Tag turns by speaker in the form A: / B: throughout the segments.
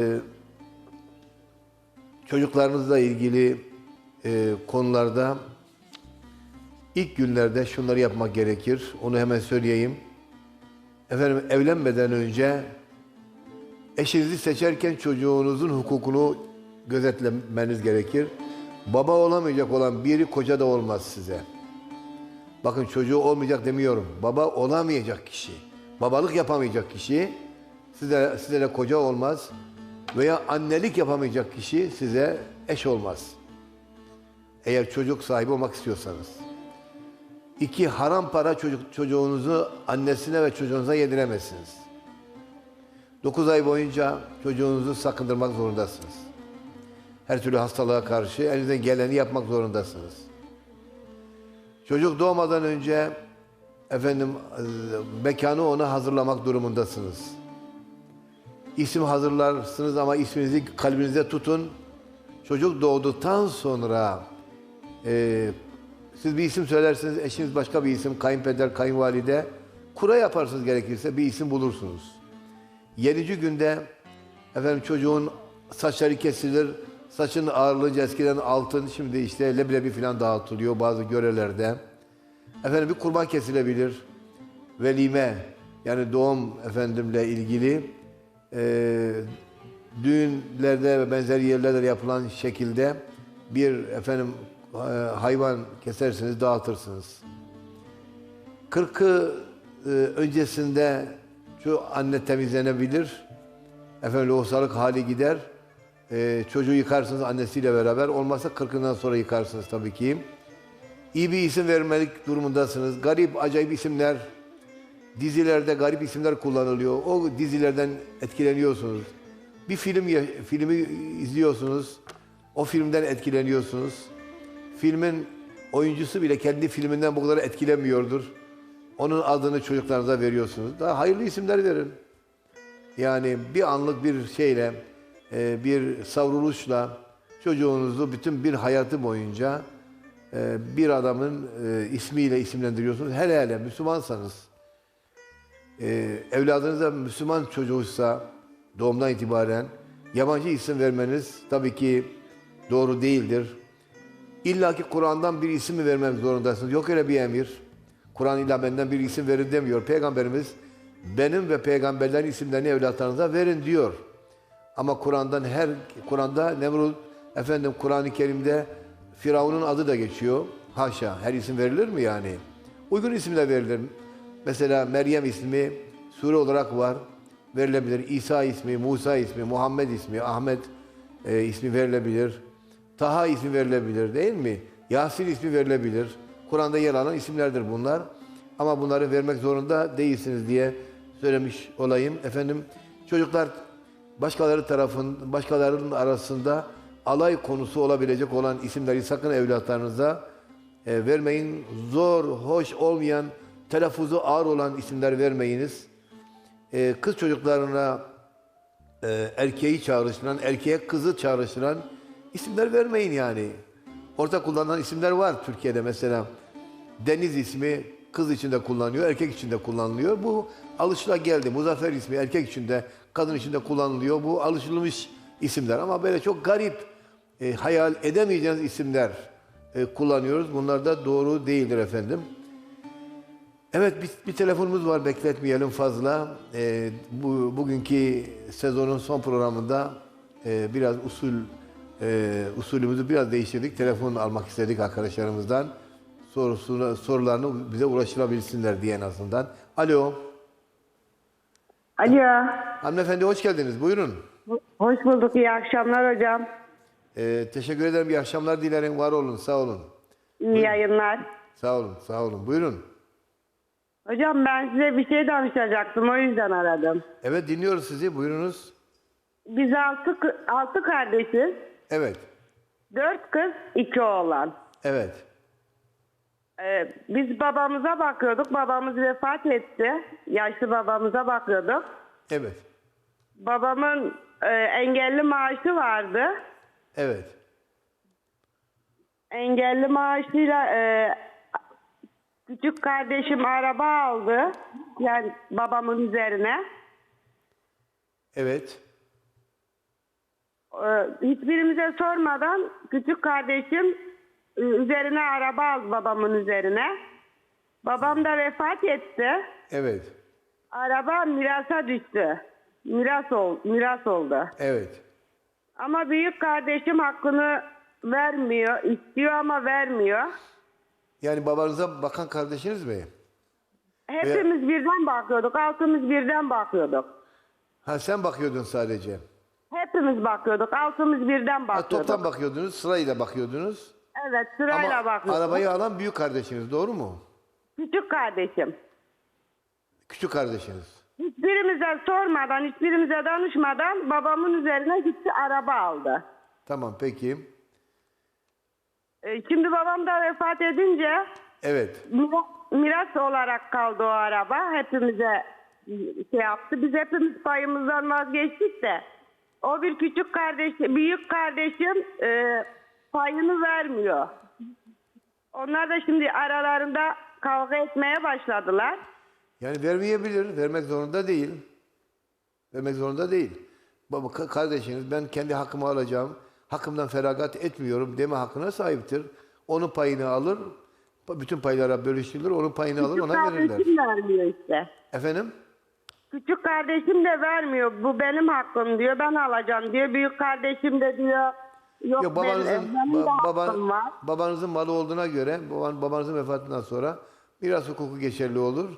A: Ee, çocuklarınızla ilgili e, konularda ilk günlerde şunları yapmak gerekir. Onu hemen söyleyeyim. Efendim evlenmeden önce eşinizi seçerken çocuğunuzun hukukunu gözetlemeniz gerekir. Baba olamayacak olan biri koca da olmaz size. Bakın çocuğu olmayacak demiyorum. Baba olamayacak kişi, babalık yapamayacak kişi size, size de koca olmaz. Veya annelik yapamayacak kişi size eş olmaz. Eğer çocuk sahibi olmak istiyorsanız. İki, haram para çocuk, çocuğunuzu annesine ve çocuğunuza yediremezsiniz. 9 ay boyunca çocuğunuzu sakındırmak zorundasınız. Her türlü hastalığa karşı elinizden geleni yapmak zorundasınız. Çocuk doğmadan önce efendim e, mekanı ona hazırlamak durumundasınız. İsim hazırlarsınız ama isminizi kalbinize tutun. Çocuk doğduktan sonra e, siz bir isim söylersiniz, eşiniz başka bir isim, kayınpeder, kayınvalide. Kura yaparsınız gerekirse bir isim bulursunuz. Yedinci günde efendim çocuğun saçları kesilir. Saçın ağırlığı eskiden altın, şimdi işte leblebi falan dağıtılıyor bazı görelerde. Efendim bir kurban kesilebilir. Velime yani doğum efendimle ilgili e, düğünlerde ve benzeri yerlerde yapılan şekilde bir efendim e, hayvan kesersiniz, dağıtırsınız. Kırkı e, öncesinde şu anne temizlenebilir. Efendim lohusalık hali gider. E, çocuğu yıkarsınız annesiyle beraber. Olmazsa kırkından sonra yıkarsınız tabii ki. İyi bir isim vermelik durumundasınız. Garip, acayip isimler, dizilerde garip isimler kullanılıyor. O dizilerden etkileniyorsunuz. Bir film filmi izliyorsunuz. O filmden etkileniyorsunuz. Filmin oyuncusu bile kendi filminden bu kadar etkilenmiyordur. Onun adını çocuklarınıza veriyorsunuz. Daha hayırlı isimler verin. Yani bir anlık bir şeyle, e, bir savruluşla çocuğunuzu bütün bir hayatı boyunca e, bir adamın e, ismiyle isimlendiriyorsunuz. Hele hele Müslümansanız, e, evladınıza Müslüman çocuğuysa doğumdan itibaren yabancı isim vermeniz tabii ki doğru değildir. İlla ki Kur'an'dan bir isim mi vermem zorundasınız? Yok öyle bir emir. Kur'an illa benden bir isim verin demiyor. Peygamberimiz benim ve peygamberlerin isimlerini evlatlarınıza verin diyor. Ama Kur'an'dan her Kur'an'da Nemrut efendim Kur'an-ı Kerim'de Firavun'un adı da geçiyor. Haşa. Her isim verilir mi yani? Uygun isimler verilir. Mesela Meryem ismi sure olarak var. Verilebilir. İsa ismi, Musa ismi, Muhammed ismi, Ahmet e, ismi verilebilir. Taha ismi verilebilir değil mi? Yasin ismi verilebilir. Kur'an'da yer alan isimlerdir bunlar. Ama bunları vermek zorunda değilsiniz diye söylemiş olayım. Efendim çocuklar başkaları tarafın, başkalarının arasında alay konusu olabilecek olan isimleri sakın evlatlarınıza e, vermeyin. Zor, hoş olmayan, telaffuzu ağır olan isimler vermeyiniz. E, kız çocuklarına e, erkeği çağrıştıran, erkeğe kızı çağrıştıran isimler vermeyin yani. Orta kullanılan isimler var Türkiye'de mesela. Deniz ismi kız için de kullanılıyor, erkek için de kullanılıyor. Bu alışılageldi. Muzaffer ismi erkek için de, kadın için de kullanılıyor. Bu alışılmış isimler ama böyle çok garip, e, hayal edemeyeceğiniz isimler e, kullanıyoruz. Bunlar da doğru değildir efendim. Evet bir, bir telefonumuz var bekletmeyelim fazla. Ee, bu bugünkü sezonun son programında e, biraz usul e, usulümüzü biraz değiştirdik. Telefon almak istedik arkadaşlarımızdan. Sorusunu, sorularını bize ulaştırabilsinler diye en azından. Alo.
B: Alo.
A: Hanımefendi hoş geldiniz. Buyurun.
B: Hoş bulduk. İyi akşamlar hocam.
A: Ee, teşekkür ederim. İyi akşamlar dilerim. Var olun. Sağ olun.
B: İyi yayınlar.
A: Sağ olun. Sağ olun. Buyurun.
B: Hocam ben size bir şey danışacaktım. O yüzden aradım.
A: Evet dinliyoruz sizi. Buyurunuz.
B: Biz altı, altı kardeşiz.
A: Evet.
B: Dört kız, iki oğlan.
A: Evet.
B: Ee, biz babamıza bakıyorduk. Babamız vefat etti. Yaşlı babamıza bakıyorduk.
A: Evet.
B: Babamın e, engelli maaşı vardı.
A: Evet.
B: Engelli maaşıyla e, küçük kardeşim araba aldı. Yani babamın üzerine.
A: Evet.
B: e, hiçbirimize sormadan küçük kardeşim e, üzerine araba aldı babamın üzerine. Babam da vefat etti.
A: Evet.
B: Araba mirasa düştü. Miras, ol, miras oldu.
A: Evet.
B: Ama büyük kardeşim hakkını vermiyor. istiyor ama vermiyor.
A: Yani babanıza bakan kardeşiniz mi?
B: Hepimiz birden bakıyorduk. Altımız birden bakıyorduk.
A: Ha sen bakıyordun sadece.
B: Hepimiz bakıyorduk. Altımız birden
A: Ha,
B: bakıyorduk.
A: toptan bakıyordunuz, sırayla bakıyordunuz.
B: Evet sırayla
A: Ama
B: bakıyorduk.
A: arabayı alan büyük kardeşiniz, doğru mu?
B: Küçük kardeşim.
A: Küçük kardeşiniz.
B: Hiçbirimize sormadan, hiçbirimize danışmadan babamın üzerine gitti araba aldı.
A: Tamam peki.
B: Ee, Şimdi babam da vefat edince
A: Evet.
B: miras, miras olarak kaldı o araba. Hepimize şey yaptı. Biz hepimiz payımızdan vazgeçtik de o bir küçük kardeş, büyük kardeşim e, payını vermiyor. Onlar da şimdi aralarında kavga etmeye başladılar.
A: Yani vermeyebilir, vermek zorunda değil. Vermek zorunda değil. Baba ka- kardeşiniz ben kendi hakkımı alacağım. Hakkımdan feragat etmiyorum deme hakkına sahiptir. Onun payını alır. Bütün paylara bölüştürülür. Onun payını alır
B: Küçük
A: ona verirler.
B: kardeşim vermiyor işte.
A: Efendim?
B: Küçük kardeşim de vermiyor. Bu benim hakkım diyor. Ben alacağım diyor. Büyük kardeşim de diyor. Yok,
A: Yok babanızın
B: benim de
A: ba- baba-
B: hakkım var.
A: babanızın malı olduğuna göre baban, babanızın vefatından sonra miras hukuku geçerli olur.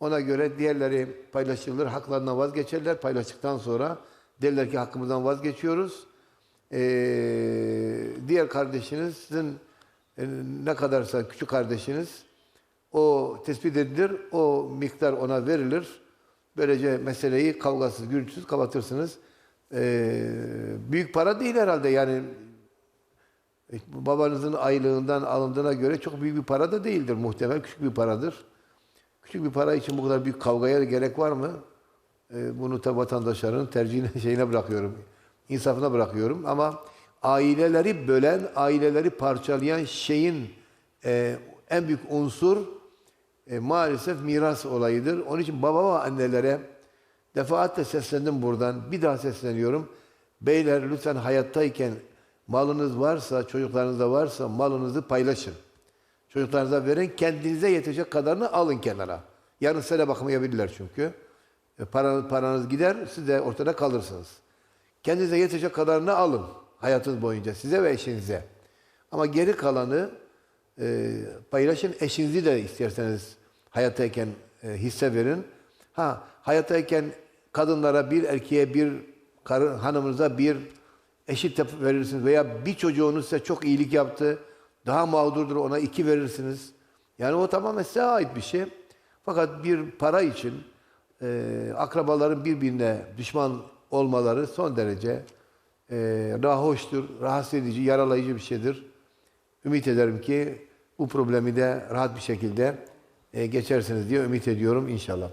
A: Ona göre diğerleri paylaşılır, haklarından vazgeçerler. Paylaştıktan sonra derler ki hakkımızdan vazgeçiyoruz. Ee, diğer kardeşinizin e, ne kadarsa küçük kardeşiniz o tespit edilir, o miktar ona verilir. Böylece meseleyi kavgasız, gürültüsüz kapatırsınız. Ee, büyük para değil herhalde yani e, babanızın aylığından alındığına göre çok büyük bir para da değildir muhtemel. Küçük bir paradır. Küçük bir para için bu kadar büyük kavgaya gerek var mı? Ee, bunu tabi vatandaşların tercihine şeyine bırakıyorum. İnsafına bırakıyorum. Ama aileleri bölen, aileleri parçalayan şeyin e, en büyük unsur e, maalesef miras olayıdır. Onun için baba ve annelere defaatle seslendim buradan. Bir daha sesleniyorum. Beyler lütfen hayattayken malınız varsa, çocuklarınızda varsa malınızı paylaşın. Çocuklarınıza verin, kendinize yetecek kadarını alın kenara. Yarın size bakamayabilirler çünkü. E, paranız, paranız gider, siz de ortada kalırsınız. Kendinize yetecek kadarını alın hayatınız boyunca, size ve eşinize. Ama geri kalanı e, paylaşın, eşinizi de isterseniz hayattayken e, hisse verin. Ha, hayattayken kadınlara bir, erkeğe bir, karı, hanımınıza bir eşit verirsiniz. Veya bir çocuğunuz size çok iyilik yaptı, daha mağdurdur ona iki verirsiniz. Yani o tamamen size ait bir şey. Fakat bir para için e, akrabaların birbirine düşman olmaları son derece e, rahoştur, rahatsız edici, yaralayıcı bir şeydir. Ümit ederim ki bu problemi de rahat bir şekilde e, geçersiniz diye ümit ediyorum inşallah.